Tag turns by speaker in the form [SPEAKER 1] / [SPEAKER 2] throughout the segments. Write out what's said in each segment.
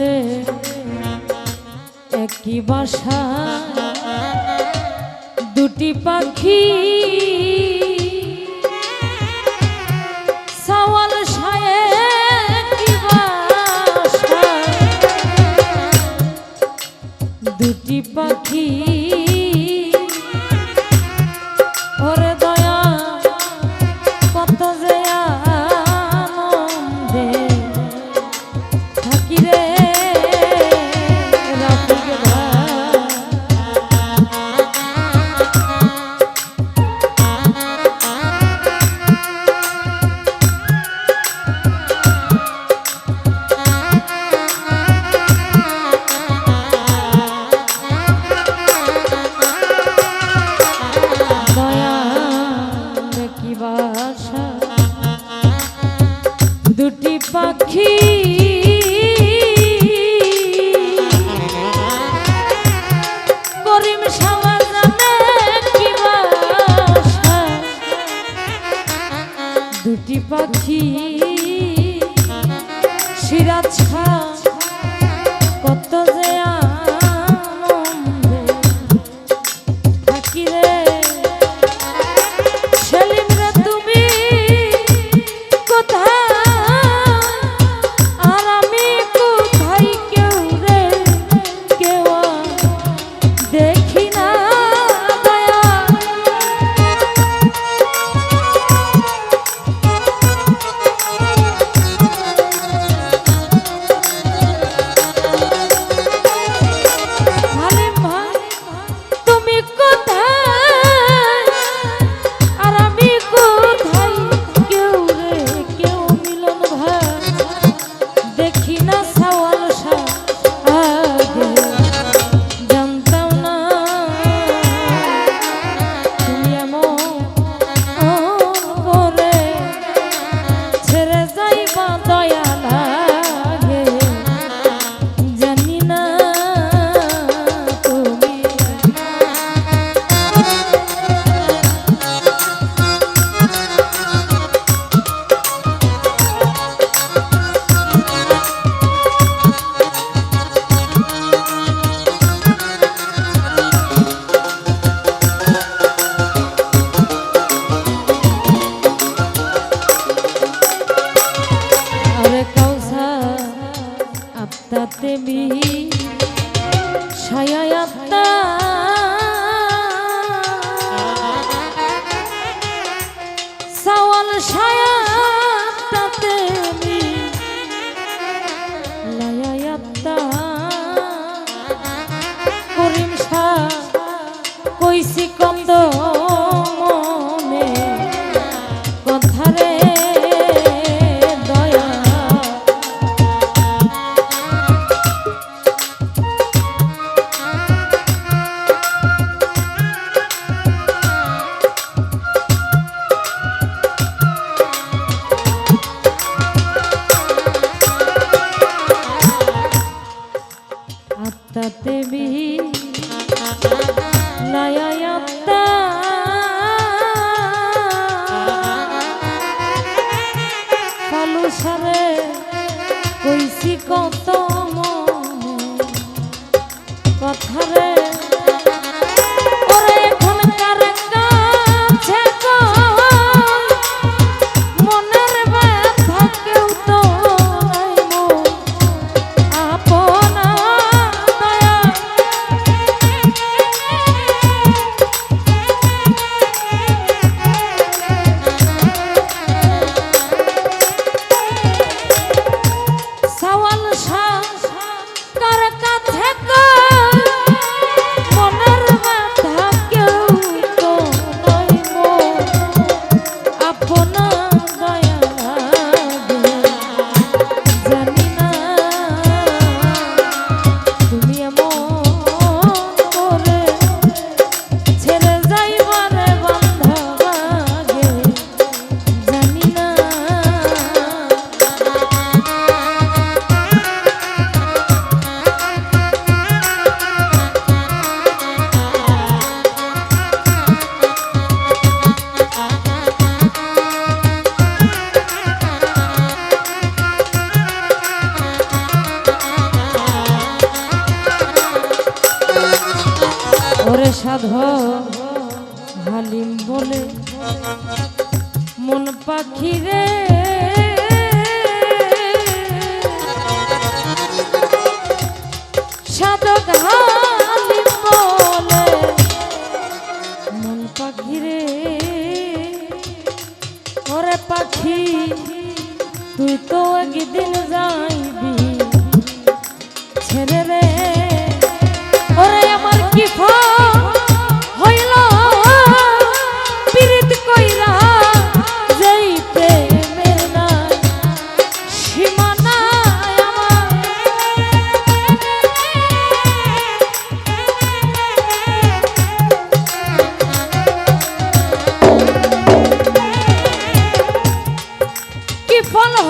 [SPEAKER 1] রে একই বাসা দুটি পাখি। দুটি পাখি। দুটি পাখি সিরাজ খা তাতে বিহি লায়াত্তা সাধ হালিম বলে মন পাখিরে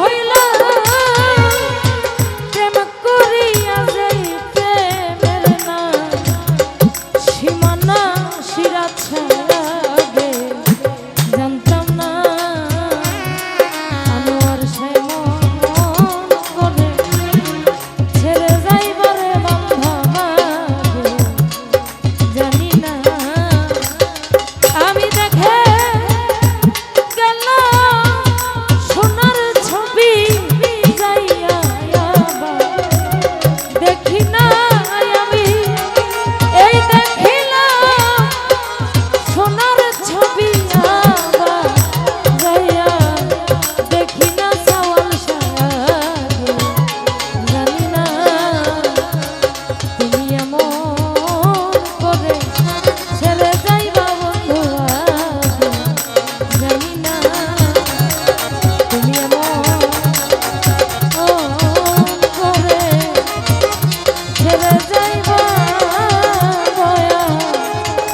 [SPEAKER 1] হইল